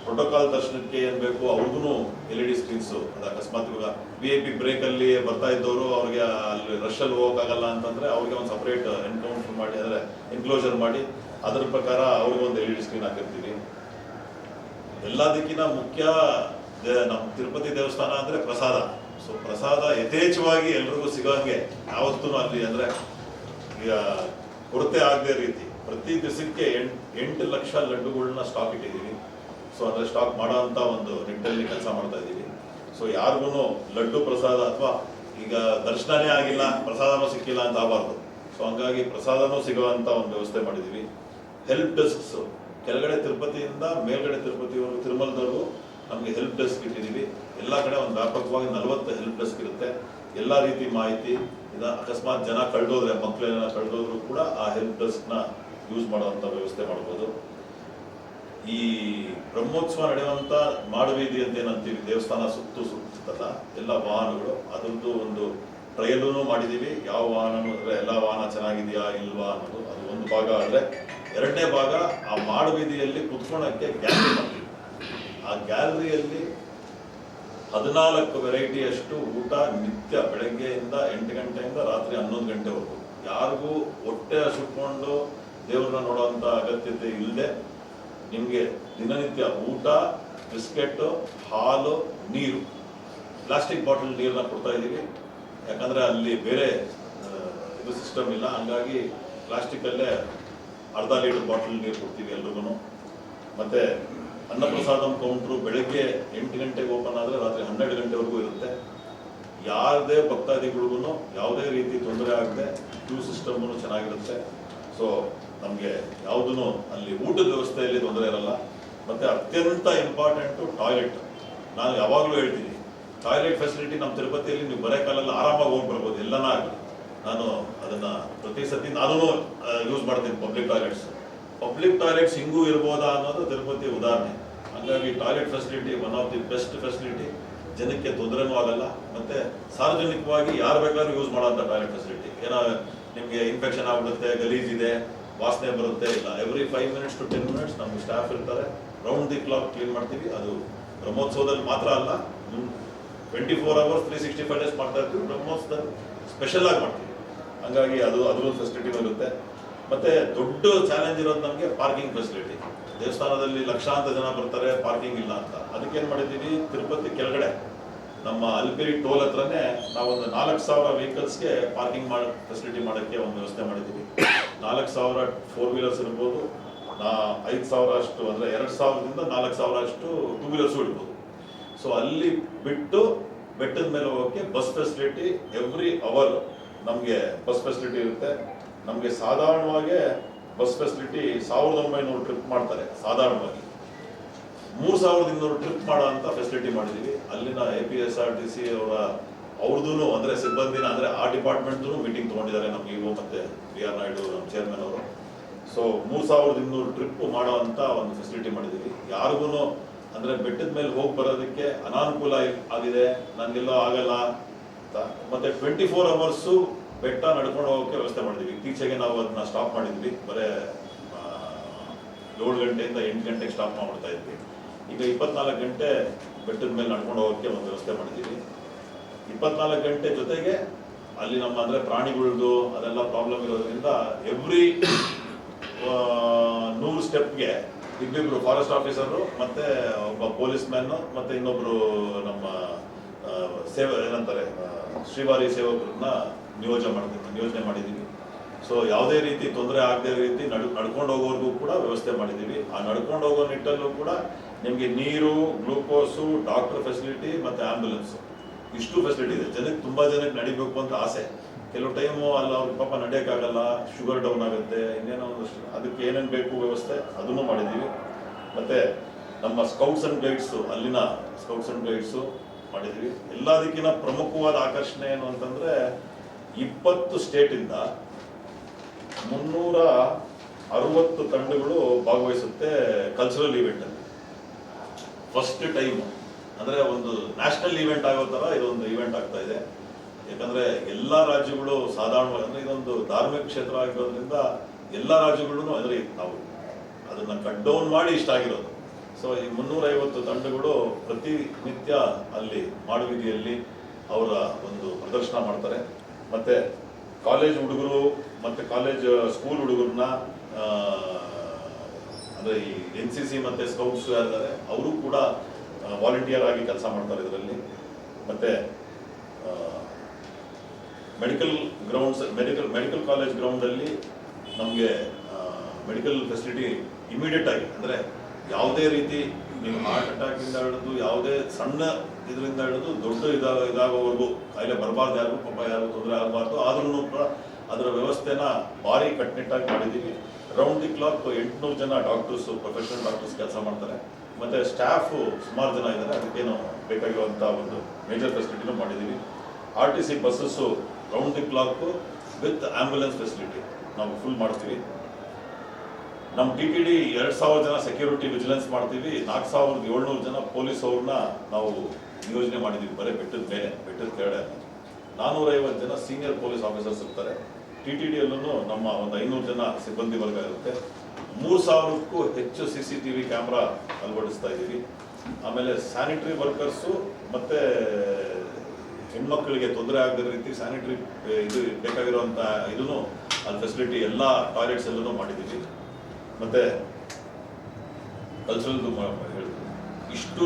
ಪ್ರೋಟೋಕಾಲ್ ದರ್ಶನಕ್ಕೆ ಏನ್ ಬೇಕು ಅವ್ರಿಗೂ ಎಲ್ ಇ ಡಿ ಸ್ಕ್ರೀನ್ಸ್ ಅದು ಅಕಸ್ಮಾತ್ ಇವಾಗ ವಿ ಐ ಪಿ ಬ್ರೇಕ್ ಅಲ್ಲಿ ಬರ್ತಾ ಇದ್ದವರು ಅವ್ರಿಗೆ ಅಲ್ಲಿ ರಶ್ ಅಲ್ಲಿ ಹೋಗಕ್ಕಾಗಲ್ಲ ಅಂತಂದ್ರೆ ಅವ್ರಿಗೆ ಒಂದು ಸಪರೇಟ್ ಎನ್ಕೌಂಟರ್ ಮಾಡಿ, ಅಂದ್ರೆ ಎನ್ಕ್ಲೋಜರ್ ಮಾಡಿ, ಅದ್ರ ಪ್ರಕಾರ ಅವ್ರಿಗೆ ಒಂದು ಎಲ್ ಇ ಡಿ ಸ್ಕ್ರೀನ್ ಹಾಕಿರ್ತೀವಿ. ಎಲ್ಲದಕ್ಕಿಂತ ಮುಖ್ಯ ನಮ್ಮ ತಿರುಪತಿ ದೇವಸ್ಥಾನ ಅಂದ್ರೆ ಪ್ರಸಾದ. ಸೊ ಪ್ರಸಾದ ಯಥೇಚ್ಛವಾಗಿ ಎಲ್ರಿಗೂ ಸಿಗೋಂಗೆ ಯಾವತ್ತೂ ಅಲ್ಲಿ ಅಂದ್ರೆ ಈಗ ಕೊರತೆ ಆಗದೆ ರೀತಿ. ಪ್ರತಿ ದಿವಸಕ್ಕೆ ಎಂಟ್ ಲಕ್ಷ ಲಡ್ಡುಗಳನ್ನ ಸ್ಟಾಕ್ ಇಟ್ಟಿದ್ದೀವಿ ಸೊ ಅಂದ್ರೆ ಸ್ಟಾಕ್ ಮಾಡೋ ಅಂತ ಒಂದು ನಿಟ್ಟಲ್ಲಿ ಕೆಲಸ ಮಾಡ್ತಾ ಇದ್ದೀವಿ ಸೊ ಯಾರಿಗೂ ಲಡ್ಡು ಪ್ರಸಾದ ಅಥವಾ ಈಗ ದರ್ಶನನೇ ಆಗಿಲ್ಲ, ಪ್ರಸಾದನೂ ಸಿಕ್ಕಿಲ್ಲ ಅಂತ ಆಗಬಾರ್ದು. ಸೊ ಹಂಗಾಗಿ ಪ್ರಸಾದನೂ ಸಿಗುವಂತ ಒಂದು ವ್ಯವಸ್ಥೆ ಮಾಡಿದ್ದೀವಿ. ಹೆಲ್ಪ್ ಡೆಸ್ಕ್ಸ್ ಕೆಳಗಡೆ ತಿರುಪತಿಯಿಂದ ಮೇಲ್ಗಡೆ ತಿರುಪತಿವರೆಗೂ, ತಿರುಮಲದವರೆಗೂ ನಮಗೆ ಹೆಲ್ಪ್ ಡೆಸ್ಕ್ ಇಟ್ಟಿದ್ದೀವಿ. ಎಲ್ಲ ಕಡೆ ಒಂದು ವ್ಯಾಪಕವಾಗಿ ನಲವತ್ತು ಹೆಲ್ಪ್ ಡೆಸ್ಕ್ ಇರುತ್ತೆ. ಎಲ್ಲ ರೀತಿ ಮಾಹಿತಿ ಇದ ಅಕಸ್ಮಾತ್ ಜನ ಕಳೆದೋದ್ರೆ ಮಕ್ಕಳೆಲ್ಲ ಕಳೆದೋದ್ರು ಕೂಡ ಆ ಹೆಲ್ಪ್ ಡೆಸ್ಕ್ನ ಯೂಸ್ ಮಾಡುವಂಥ ವ್ಯವಸ್ಥೆ ಮಾಡ್ಬೋದು. ಈ ಬ್ರಹ್ಮೋತ್ಸವ ನಡೆಯುವಂಥ ಮಾಡುವೀದಿ ಅಂತ ಏನಂತೀವಿ, ದೇವಸ್ಥಾನ ಸುತ್ತು ಸುತ್ತಲ್ಲ ಎಲ್ಲ ವಾಹನಗಳು, ಅದರದ್ದು ಒಂದು ಟ್ರಯಲೂ ಮಾಡಿದೀವಿ ಯಾವ ವಾಹನನೂ ಅಂದ್ರೆ ಎಲ್ಲ ವಾಹನ ಚೆನ್ನಾಗಿದೆಯಾ, ಇಲ್ವಾ ಅನ್ನೋದು, ಅದು ಒಂದು ಭಾಗ ಆದ್ರೆ ಎರಡನೇ ಭಾಗ ಆ ಮಾಡುವೀದಿಯಲ್ಲಿ ಕುತ್ಕೊಳಕ್ಕೆ ಗ್ಯಾಲರಿ ಮಾಡ್ತೀವಿ. ಆ ಗ್ಯಾಲರಿಯಲ್ಲಿ ಹದಿನಾಲ್ಕು ವೆರೈಟಿಯಷ್ಟು ಊಟ ನಿತ್ಯ ಬೆಳಗ್ಗೆಯಿಂದ ಎಂಟು ಗಂಟೆಯಿಂದ ರಾತ್ರಿ ಹನ್ನೊಂದು ಗಂಟೆವರೆಗೂ. ಯಾರಿಗೂ ಹೊಟ್ಟೆ ಸುಟ್ಕೊಂಡು ದೇವ್ರನ್ನ ನೋಡುವಂತ ಅಗತ್ಯತೆ ಇಲ್ಲದೆ ನಿಮಗೆ ದಿನನಿತ್ಯ ಊಟ, ಬಿಸ್ಕೆಟ್ಟು, ಹಾಲು, ನೀರು. ಪ್ಲಾಸ್ಟಿಕ್ ಬಾಟಲ್ ನೀರನ್ನ ಕೊಡ್ತಾ ಇದ್ದೀವಿ. ಯಾಕಂದ್ರೆ ಅಲ್ಲಿ ಬೇರೆ ಇದು ಸಿಸ್ಟಮ್ ಇಲ್ಲ. ಹಂಗಾಗಿ ಪ್ಲಾಸ್ಟಿಕ್ ಅಲ್ಲೇ ಅರ್ಧ ಲೀಟರ್ ಬಾಟಲ್ ನೀರು ಕೊಡ್ತೀವಿ ಎಲ್ರಿಗೂ ಮತ್ತೆ ಅನ್ನಪ್ರಸಾದಂ ಕೌಂಟ್ರು ಬೆಳಗ್ಗೆ ಎಂಟು ಗಂಟೆಗೆ ಓಪನ್ ಆದರೆ ರಾತ್ರಿ ಹನ್ನೆರಡು ಗಂಟೆವರೆಗೂ ಇರುತ್ತೆ. ಯಾವುದೇ ಭಕ್ತಾದಿಗಳಿಗೂ ಯಾವುದೇ ರೀತಿ ತೊಂದರೆ ಆಗದೆ ಕ್ಯೂ ಸಿಸ್ಟಮ್ನು ಚೆನ್ನಾಗಿರುತ್ತೆ. ಸೊ ನಮಗೆ ಯಾವುದೂ ಅಲ್ಲಿ ಊಟದ ವ್ಯವಸ್ಥೆಯಲ್ಲಿ ತೊಂದರೆ ಇರಲ್ಲ. ಮತ್ತು ಅತ್ಯಂತ ಇಂಪಾರ್ಟೆಂಟು ಟಾಯ್ಲೆಟ್ ನಾನು ಯಾವಾಗಲೂ ಹೇಳ್ತೀನಿ ಟಾಯ್ಲೆಟ್ ಫೆಸಿಲಿಟಿ ನಮ್ಮ ತಿರುಪತಿಯಲ್ಲಿ ನೀವು ಬರೋ ಕಾಲಲ್ಲಿ ಆರಾಮಾಗಿ ಹೋಗಿ ಬರ್ಬೋದು, ಎಲ್ಲನ ಆಗಲಿ. ನಾನು ಅದನ್ನು ಪ್ರತಿ ಸತಿ, ನಾನು ಯೂಸ್ ಮಾಡ್ತೀನಿ ಪಬ್ಲಿಕ್ ಟಾಯ್ಲೆಟ್ಸ್ ಪಬ್ಲಿಕ್ ಟಾಯ್ಲೆಟ್ಸ್ ಹಿಂಗೂ ಇರ್ಬೋದಾ ಅನ್ನೋದು ತಿರುಪತಿ ಉದಾಹರಣೆ. ಹಂಗಾಗಿ toilet facility one of the best facility ಜನಕ್ಕೆ ತೊಂದರೆನೂ ಆಗಲ್ಲ. ಮತ್ತೆ ಸಾರ್ವಜನಿಕವಾಗಿ ಯಾರು ಬೇಕಾದ್ರೂ ಯೂಸ್ ಮಾಡೋಂಥ ಟಾಯ್ಲೆಟ್ ಫೆಸಿಲಿಟಿ ಏನೋ ನಿಮಗೆ ಇನ್ಫೆಕ್ಷನ್ ಆಗ್ಬಿಡುತ್ತೆ, ಗಲೀಜ್ ಇದೆ, ವಾಸನೆ ಬರುತ್ತೆ, ಇಲ್ಲ. Every five minutes to ten minutes ನಮ್ಮ ಸ್ಟಾಫ್ ಇರ್ತಾರೆ. ರೌಂಡ್ ದಿ ಕ್ಲಾಕ್ ಕ್ಲೀನ್ ಮಾಡ್ತೀವಿ. ಅದು ಬ್ರಹ್ಮೋತ್ಸವದಲ್ಲಿ ಮಾತ್ರ ಅಲ್ಲ. Twenty four hours three sixty five days ಮಾಡ್ತಾ ಇರ್ತೀವಿ. ಬ್ರಹ್ಮೋತ್ಸವದಲ್ಲಿ ಸ್ಪೆಷಲ್ ಆಗಿ ಮಾಡ್ತೀವಿ. ಹಂಗಾಗಿ ಅದು ಅದು ಫೆಸಿಲಿಟಿ ಇರುತ್ತೆ ಮತ್ತೆ ದೊಡ್ಡ ಚಾಲೆಂಜ್ ಇರೋದು ನಮಗೆ ಪಾರ್ಕಿಂಗ್ ಫೆಸಿಲಿಟಿ ದೇವಸ್ಥಾನದಲ್ಲಿ ಲಕ್ಷಾಂತರ ಜನ ಬರ್ತಾರೆ ಪಾರ್ಕಿಂಗ್ ಇಲ್ಲ ಅಂತ. ಅದಕ್ಕೆ ಏನ್ ಮಾಡಿದ್ದೀವಿ? ತಿರುಪತಿ ಕೆಳಗಡೆ ನಮ್ಮ ಅಲ್ಪಿರಿ ಟೋಲ್ ಹತ್ರನೇ ನಾವೊಂದು ನಾಲ್ಕು ಸಾವಿರ ವೆಹಿಕಲ್ಸ್ಗೆ ಪಾರ್ಕಿಂಗ್ ಮಾಡ ಫೆಸಿಲಿಟಿ ಮಾಡೋಕ್ಕೆ ಒಂದು ವ್ಯವಸ್ಥೆ ಮಾಡಿದ್ದೀವಿ. ನಾಲ್ಕು ಸಾವಿರ ಫೋರ್ ವೀಲರ್ಸ್ ಇರ್ಬೋದು, ನಾ ಐದು ಸಾವಿರ ಅಷ್ಟು, ಅಂದರೆ ಎರಡು ಸಾವಿರದಿಂದ ನಾಲ್ಕು ಸಾವಿರ ಅಷ್ಟು ಟೂ ವೀಲರ್ಸು ಇಡ್ಬೋದು ಸೊ ಅಲ್ಲಿ ಬಿಟ್ಟು ಬೆಟ್ಟದ ಮೇಲೆ ಹೋಗೋಕ್ಕೆ ಬಸ್ ಫೆಸಿಲಿಟಿ ಎವ್ರಿ ಅವರ್ ನಮಗೆ ಬಸ್ ಫೆಸಿಲಿಟಿ ಇರುತ್ತೆ. ನಮಗೆ ಸಾಧಾರಣವಾಗಿ ಬಸ್ ಫೆಸಿಲಿಟಿ ಸಾವಿರದ ಒಂಬೈನೂರು ಟ್ರಿಪ್ ಮಾಡ್ತಾರೆ, ಸಾಧಾರಣವಾಗಿ. ಮೂರು ಸಾವಿರದ ಇನ್ನೂರು ಟ್ರಿಪ್ ಮಾಡೋ ಅಂತ ಫೆಸಿಲಿಟಿ ಮಾಡಿದೀವಿ. ಅಲ್ಲಿನ A P S R T C ಅವರ ಅವ್ರದ್ದು ಅಂದರೆ ಸಿಬ್ಬಂದಿನ ಅಂದರೆ ಆ ಡಿಪಾರ್ಟ್ಮೆಂಟ್ದು ಮೀಟಿಂಗ್ ತಗೊಂಡಿದ್ದಾರೆ ನಮ್ಗೆ ಇವು ಮತ್ತೆ ಬಿ ಆರ್ ನಾಯ್ಡು ನಮ್ಮ ಚೇರ್ಮನ್ ಅವರು. ಸೊ ಮೂರು ಸಾವಿರದ ಇನ್ನೂರು ಟ್ರಿಪ್ ಮಾಡೋ ಅಂತ ಒಂದು ಫೆಸಿಲಿಟಿ ಮಾಡಿದೀವಿ. ಯಾರಿಗೂ ಅಂದರೆ ಬೆಟ್ಟದ ಮೇಲೆ ಹೋಗಿ ಬರೋದಕ್ಕೆ ಅನಾನುಕೂಲ ಆಗಿದೆ ನನಗೆಲ್ಲೋ ಆಗಲ್ಲ. ಅಂತ. ಮತ್ತೆ ಟ್ವೆಂಟಿ ಫೋರ್ ಅವರ್ಸು ಬೆಟ್ಟ ನಡ್ಕೊಂಡು ಹೋಗೋಕ್ಕೆ ವ್ಯವಸ್ಥೆ ಮಾಡಿದ್ವಿ. ಇತ್ತೀಚೆಗೆ ನಾವು ಅದನ್ನ ಸ್ಟಾಪ್ ಮಾಡಿದ್ವಿ. ಬರೇ ಏಳು ಗಂಟೆಯಿಂದ ಎಂಟು ಗಂಟೆಗೆ ಸ್ಟಾಪ್ ಮಾಡ್ತಾ ಇದ್ವಿ. ಈಗ ಇಪ್ಪತ್ನಾಲ್ಕು ಗಂಟೆ ಬೆಟ್ಟದ ಮೇಲೆ ನಡ್ಕೊಂಡು ಹೋಗೋಕ್ಕೆ ಒಂದು ವ್ಯವಸ್ಥೆ ಮಾಡಿದ್ದೀವಿ. ಇಪ್ಪತ್ನಾಲ್ಕು ಗಂಟೆ ಜೊತೆಗೆ ಅಲ್ಲಿ ನಮ್ಮ ಅಂದ್ರೆ ಪ್ರಾಣಿಗಳದ್ದು ಅದೆಲ್ಲ ಪ್ರಾಬ್ಲಮ್ ಇರೋದ್ರಿಂದ ಎವ್ರಿ ನೂರು ಸ್ಟೆಪ್ಗೆ ಇಬ್ಬಿಬ್ರು ಫಾರೆಸ್ಟ್ ಆಫೀಸರು ಮತ್ತೆ ಒಬ್ಬ ಪೊಲೀಸ್ ಮ್ಯಾನ್ ಮತ್ತೆ ಇನ್ನೊಬ್ಬರು ನಮ್ಮ ಸೇವ ಏನಂತಾರೆ ಶ್ರೀವಾರಿ ಸೇವಕರನ್ನ ನಿಯೋಜನೆ ಮಾಡ್ತೀವಿ ನಿಯೋಜನೆ ಮಾಡಿದ್ದೀವಿ. ಸೊ ಯಾವುದೇ ರೀತಿ ತೊಂದರೆ ಆಗದೇ ರೀತಿ ನಡ್ ನಡ್ಕೊಂಡು ಹೋಗೋರ್ಗೂ ಕೂಡ ವ್ಯವಸ್ಥೆ ಮಾಡಿದ್ದೀವಿ. ಆ ನಡ್ಕೊಂಡು ಹೋಗೋ ನಿಟ್ಟಲ್ಲೂ ಕೂಡ ನಿಮಗೆ ನೀರು, ಗ್ಲೂಕೋಸು, ಡಾಕ್ಟರ್ ಫೆಸಿಲಿಟಿ ಮತ್ತು ಆ್ಯಂಬುಲೆನ್ಸು ಇಷ್ಟು ಫೆಸಿಲಿಟಿ ಇದೆ. ಜನಕ್ಕೆ ತುಂಬ ಜನಕ್ಕೆ ನಡಿಬೇಕು ಅಂತ ಆಸೆ. ಕೆಲವು ಟೈಮು ಅಲ್ಲಿ ಅವ್ರಿಗೆ ಪಾಪ ನಡೆಯೋಕ್ಕಾಗಲ್ಲ ಶುಗರ್ ಡೌನ್ ಆಗುತ್ತೆ, ಇನ್ನೇನೋ ಒಂದು ಅದಕ್ಕೆ ಏನೇನು ಬೇಕು ವ್ಯವಸ್ಥೆ, ಅದನ್ನು ಮಾಡಿದ್ದೀವಿ. ಮತ್ತು ನಮ್ಮ ಸ್ಕೌಟ್ಸ್ ಆ್ಯಂಡ್ ಗೈಡ್ಸು ಅಲ್ಲಿನ ಸ್ಕೌಟ್ಸ್ ಆ್ಯಂಡ್ ಗೈಡ್ಸು ಮಾಡಿದ್ದೀವಿ. ಎಲ್ಲದಕ್ಕಿಂತ ಪ್ರಮುಖವಾದ ಆಕರ್ಷಣೆ ಏನು ಅಂತಂದ್ರೆ ಇಪ್ಪತ್ತು ಸ್ಟೇಟಿಂದ ಮುನ್ನೂರ ಅರವತ್ತು ತಂಡಗಳು ಭಾಗವಹಿಸುತ್ತೆ ಕಲ್ಚರಲ್ ಇವೆಂಟ್ ಅಲ್ಲಿ. ಫಸ್ಟ್ ಟೈಮ್ ಅಂದ್ರೆ ಒಂದು ನ್ಯಾಷನಲ್ ಇವೆಂಟ್ ಆಗೋ ತರ ಇದೊಂದು ಇವೆಂಟ್ ಆಗ್ತಾ ಇದೆ. ಯಾಕಂದ್ರೆ ಎಲ್ಲಾ ರಾಜ್ಯಗಳು ಸಾಧಾರಣವಾಗಿ ಅಂದ್ರೆ ಇದೊಂದು ಧಾರ್ಮಿಕ ಕ್ಷೇತ್ರ ಆಗಿರೋದ್ರಿಂದ ಎಲ್ಲಾ ರಾಜ್ಯಗಳು ಅಂದ್ರೆ ನಾವು ಅದನ್ನ ಕಟ್ ಡೌನ್ ಮಾಡಿ ಇಷ್ಟ ಆಗಿರೋದು. ಸೊ ಈ ಮುನ್ನೂರ ಐವತ್ತು ತಂಡಗಳು ಪ್ರತಿನಿತ್ಯ ಅಲ್ಲಿ ಮಾಡುವಿಧಿಯಲ್ಲಿ ಅವರ ಒಂದು ಪ್ರದರ್ಶನ ಮಾಡ್ತಾರೆ. ಮತ್ತೆ ಕಾಲೇಜ್ ಹುಡುಗರು ಮತ್ತೆ ಕಾಲೇಜ್ ಸ್ಕೂಲ್ ಹುಡುಗರನ್ನ ಅಂದ್ರೆ ಈ ಎನ್ ಸಿ ಸಿ ಮತ್ತೆ ಸ್ಕೌಟ್ಸ್ ಯಾರಿದ್ದಾರೆ, ಅವರು ಕೂಡ ವಾಲಂಟಿಯರ್ ಆಗಿ ಕೆಲಸ ಮಾಡ್ತಾರೆ ಇದರಲ್ಲಿ. ಮತ್ತೆ medical grounds medical medical college ಗ್ರೌಂಡಲ್ಲಿ ನಮಗೆ ಮೆಡಿಕಲ್ ಫೆಸಿಲಿಟಿ ಇಮಿಡಿಯೇಟ್ ಆಗಿ, ಅಂದರೆ ಯಾವುದೇ ರೀತಿ ನೀವು ಹಾರ್ಟ್ ಅಟ್ಯಾಕಿಂದ ಹಿಡಿದು ಯಾವುದೇ ಸಣ್ಣ ಇದರಿಂದ ಹಿಡಿದು ದೊಡ್ಡ ಇದಾಗ ಇದಾಗೋವರೆಗೂ ಕಾಯಿಲೆ ಬರಬಾರ್ದು, ಯಾರಿಗೂ ಪಾಪ, ಯಾರಿಗೂ ತೊಂದರೆ ಆಗಬಾರ್ದು. ಆದ್ರೂ ಕೂಡ ಅದರ ವ್ಯವಸ್ಥೆನ ಭಾರಿ ಕಟ್ಟುನಿಟ್ಟಾಗಿ ಮಾಡಿದ್ದೀವಿ ರೌಂಡ್ ದಿ ಕ್ಲಾಕ್ ಎಂಟುನೂರು ಜನ ಡಾಕ್ಟರ್ಸ್ ಪ್ರೊಫೆಷನಲ್ ಡಾಕ್ಟರ್ಸ್ ಕೆಲಸ ಮಾಡ್ತಾರೆ. ಮತ್ತೆ ಸ್ಟಾಫ್ ಸುಮಾರು ಜನ ಇದ್ದಾರೆ. ಅದಕ್ಕೇನು ಬೇಕಾಗಿರುವಂಥ ಒಂದು ಮೇಜರ್ ಫೆಸಿಲಿಟಿನೂ ಮಾಡಿದ್ದೀವಿ R T C buses round the clock with ambulance facility ನಾವು ಫುಲ್ ಮಾಡ್ತೀವಿ ನಮ್ಮ ಟಿ ಟಿ ಡಿ ಎರಡು ಸಾವಿರ ಜನ ಸೆಕ್ಯೂರಿಟಿ ವಿಜಿಲೆನ್ಸ್ ಮಾಡ್ತೀವಿ. ನಾಲ್ಕು ಸಾವಿರದ ಏಳ್ನೂರು ಜನ ಪೊಲೀಸ್ ಅವ್ರನ್ನ ನಾವು ನಿಯೋಜನೆ ಮಾಡಿದ್ದೀವಿ. ಬರೀ ಬೆಟ್ಟದ ಮೇಲೆ, ಬೆಟ್ಟದ ಕೆಳಗಡೆ ನಾನ್ನೂರೈವತ್ತು ಜನ ಸೀನಿಯರ್ ಪೊಲೀಸ್ ಆಫೀಸರ್ಸ್ ಇರ್ತಾರೆ. ಟಿ ಟಿ ಡಿಯಲ್ಲೂ ನಮ್ಮ ಒಂದು ಐನೂರು ಜನ ಸಿಬ್ಬಂದಿ ವರ್ಗ ಇರುತ್ತೆ. ಮೂರು ಸಾವಿರಕ್ಕೂ ಹೆಚ್ಚು C C T V camera ಅಳವಡಿಸ್ತಾ ಇದ್ದೀವಿ. ಆಮೇಲೆ ಸ್ಯಾನಿಟರಿ ವರ್ಕರ್ಸು ಮತ್ತು ಹೆಣ್ಮಕ್ಳಿಗೆ ತೊಂದರೆ ಆಗದ ರೀತಿ ಸ್ಯಾನಿಟರಿ ಇದು ಬೇಕಾಗಿರುವಂಥ ಇದೂ ಅಲ್ಲಿ ಫೆಸಿಲಿಟಿ ಎಲ್ಲ ಟಾಯ್ಲೆಟ್ಸ್ ಎಲ್ಲನೂ ಮಾಡಿದ್ದೀವಿ. ಮತ್ತು ಕಲ್ಚರಲ್ದು ಹೇಳಿದ್ರು ಇಷ್ಟೂ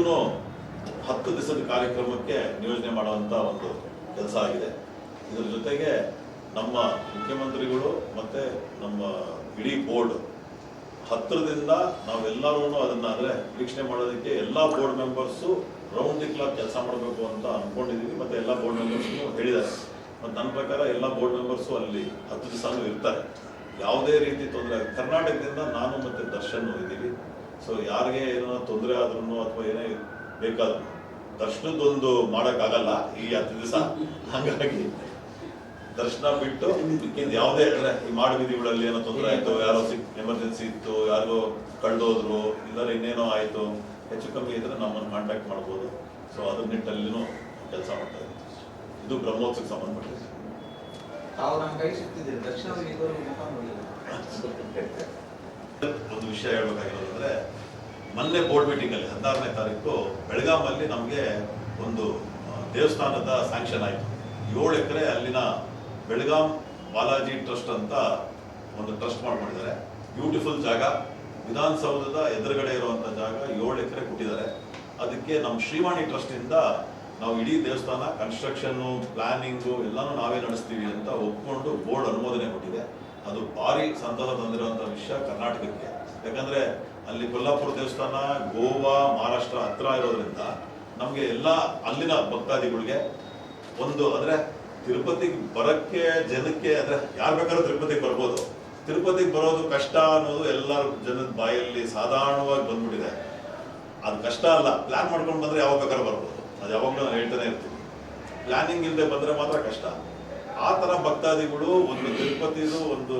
ಹತ್ತು ದಿವಸದ ಕಾರ್ಯಕ್ರಮಕ್ಕೆ ನಿಯೋಜನೆ ಮಾಡುವಂಥ ಒಂದು ಕೆಲಸ ಆಗಿದೆ. ಇದರ ಜೊತೆಗೆ ನಮ್ಮ ಮುಖ್ಯಮಂತ್ರಿಗಳು ಮತ್ತೆ ನಮ್ಮ ಇಡೀ ಬೋರ್ಡ್ ಹತ್ತಿರದಿಂದ ನಾವೆಲ್ಲರೂ ಅದನ್ನ ಅಂದ್ರೆ ವೀಕ್ಷಣೆ ಮಾಡೋದಕ್ಕೆ ಎಲ್ಲ board members round the clock ಕೆಲಸ ಮಾಡಬೇಕು ಅಂತ ಅನ್ಕೊಂಡಿದೀವಿ. ಮತ್ತೆ ಎಲ್ಲ ಬೋರ್ಡ್ ಮೆಂಬರ್ಸ್ನು ಹೇಳಿದ್ದಾರೆ. ಮತ್ತೆ ನನ್ನ ಪ್ರಕಾರ ಎಲ್ಲ ಬೋರ್ಡ್ ಮೆಂಬರ್ಸು ಅಲ್ಲಿ ಹತ್ತು ದಿವಸನೂ ಇರ್ತಾರೆ. ಯಾವುದೇ ರೀತಿ ತೊಂದರೆ ಕರ್ನಾಟಕದಿಂದ ನಾನು ಮತ್ತೆ ದರ್ಶನ್ ಇದ್ದೀವಿ. ಸೊ ಯಾರಿಗೆ ಏನೋ ತೊಂದರೆ ಆದ್ರೂ ಅಥವಾ ಏನೇ ಬೇಕಾದ್ರೂ ದರ್ಶನದೊಂದು ಮಾಡೋಕ್ಕಾಗಲ್ಲ ಈ ಹತ್ತು ದಿವಸ. ಹಾಗಾಗಿ ದರ್ಶನ ಬಿಟ್ಟು ಯಾವುದೇ ಈ ಮಾಡುವಿಧಿಗಳಲ್ಲಿ ಏನೋ ತೊಂದರೆ ಆಯ್ತು ಯಾರೋ ಸಿಕ್ ಎಮರ್ಜೆನ್ಸಿ ಇತ್ತು ಯಾರಿಗೋ ಕಳ್ದೋದ್ರು ಇಲ್ಲರ ಇನ್ನೇನೋ ಆಯ್ತು ಹೆಚ್ಚು ಕಮ್ಮಿ ಇದ್ರೆ ನಮ್ಮನ್ನು ಕಾಂಟ್ಯಾಕ್ಟ್ ಮಾಡ್ಬೋದು. ಸೊ ಅದ್ರ ನಿಟ್ಟಲ್ಲಿನೂ ಕೆಲಸ ಮಾಡ್ತಾ ಇದ್ದೀವಿ. ಇದು ಬ್ರಹ್ಮೋತ್ಸವಕ್ಕೆ ಸಂಬಂಧಪಟ್ಟಿದೆ. ಒಂದು ವಿಷಯ ಹೇಳ್ಬೇಕಾಗಿರೋದು ಅಂದ್ರೆ ಮೊನ್ನೆ ಬೋರ್ಡ್ ಮೀಟಿಂಗ್ ಅಲ್ಲಿ ಹದಿನಾರನೇ ತಾರೀಕು ಬೆಳಗಾಮಲ್ಲಿ ನಮಗೆ ಒಂದು ದೇವಸ್ಥಾನದ ಸ್ಯಾಂಕ್ಷನ್ ಆಯಿತು. ಏಳು ಎಕರೆ ಅಲ್ಲಿನ ಬೆಳಗಾಂ ಬಾಲಾಜಿ ಟ್ರಸ್ಟ್ ಅಂತ ಒಂದು ಟ್ರಸ್ಟ್ ಮಾಡ್ಕೊಂಡಿದ್ದಾರೆ. ಬ್ಯೂಟಿಫುಲ್ ಜಾಗ. ವಿಧಾನಸೌಧದ ಎದುರುಗಡೆ ಇರುವಂಥ ಜಾಗ ಏಳು ಎಕರೆ ಕೊಟ್ಟಿದ್ದಾರೆ. ಅದಕ್ಕೆ ನಮ್ಮ ಶ್ರೀವಾಣಿ ಟ್ರಸ್ಟಿಂದ ನಾವು ಇಡೀ ದೇವಸ್ಥಾನ ಕನ್ಸ್ಟ್ರಕ್ಷನ್ನು ಪ್ಲಾನಿಂಗು ಎಲ್ಲನೂ ನಾವೇ ನಡೆಸ್ತೀವಿ ಅಂತ ಒಪ್ಕೊಂಡು ಬೋರ್ಡ್ ಅನುಮೋದನೆ ಕೊಟ್ಟಿದೆ. ಅದು ಭಾರಿ ಸಂತಸ ತಂದಿರುವಂಥ ವಿಷಯ ಕರ್ನಾಟಕಕ್ಕೆ. ಯಾಕಂದ್ರೆ ಅಲ್ಲಿ ಕೊಲ್ಲಾಪುರ ದೇವಸ್ಥಾನ, ಗೋವಾ, ಮಹಾರಾಷ್ಟ್ರ ಹತ್ರ ಇರೋದ್ರಿಂದ ನಮಗೆ ಎಲ್ಲ ಅಲ್ಲಿನ ಭಕ್ತಾದಿಗಳಿಗೆ ಒಂದು ಅಂದ್ರೆ ತಿರುಪತಿಗೆ ಬರಕ್ಕೆ ಜನಕ್ಕೆ ಅಂದ್ರೆ ಯಾರು ಬೇಕಾದ್ರೂ ತಿರುಪತಿಗೆ ಬರ್ಬೋದು. ತಿರುಪತಿಗೆ ಬರೋದು ಕಷ್ಟ ಅನ್ನೋದು ಎಲ್ಲರ ಜನದ ಬಾಯಲ್ಲಿ ಸಾಧಾರಣವಾಗಿ ಬಂದ್ಬಿಟ್ಟಿದೆ. ಅದು ಕಷ್ಟ ಅಲ್ಲ. ಪ್ಲಾನ್ ಮಾಡ್ಕೊಂಡು ಬಂದ್ರೆ ಯಾವಾಗ ಬೇಕಾದ್ರೂ ಬರ್ಬೋದು. ಅದು ಯಾವಾಗಲೂ ನಾನು ಹೇಳ್ತಾನೆ ಇರ್ತೀನಿ. ಪ್ಲಾನಿಂಗ್ ಇಲ್ಲದೆ ಬಂದ್ರೆ ಮಾತ್ರ ಕಷ್ಟ. ಆ ಥರ ಭಕ್ತಾದಿಗಳು ಒಂದು ತಿರುಪತಿದು ಒಂದು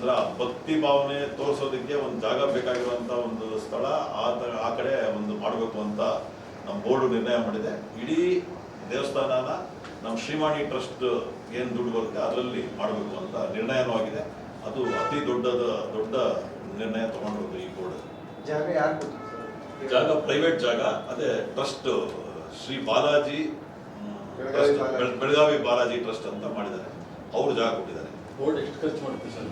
ಅಂದ್ರೆ ಆ ಭಕ್ತಿ ಭಾವನೆ ತೋರಿಸೋದಕ್ಕೆ ಒಂದು ಜಾಗ ಬೇಕಾಗಿರುವಂತ ಒಂದು ಸ್ಥಳ ಆ ತರ ಆ ಕಡೆ ಒಂದು ಮಾಡಬೇಕು ಅಂತ ನಮ್ಮ ಬೋರ್ಡು ನಿರ್ಣಯ ಮಾಡಿದೆ. ಇಡೀ ದೇವಸ್ಥಾನನ ನಮ್ಮ ಶ್ರೀಮಾಣಿ ಟ್ರಸ್ಟ್ ಏನು ದುಡ್ಡು ಬರುತ್ತೆ ಅದರಲ್ಲಿ ಮಾಡಬೇಕು ಅಂತ ನಿರ್ಣಯನೂ ಆಗಿದೆ. ಅದು ಅತಿ ದೊಡ್ಡದ ದೊಡ್ಡ ನಿರ್ಣಯ ತಗೊಂಡಿರೋದು ಈ ಬೋರ್ಡ್. ಜಾಗ ಯಾರು ಜಾಗ ಪ್ರೈವೇಟ್ ಜಾಗ ಅದೇ trust Shri Balaji Belagavi trust, Balaji. Belagavi Balaji trust ಅಂತ ಮಾಡಿದ್ದಾರೆ. ಅವರು ಜಾಗ ಕೊಟ್ಟಿದ್ದಾರೆ. ಬೋರ್ಡ್ ಎಷ್ಟು ಖರ್ಚು ಮಾಡುತ್ತೆ ಸರ್?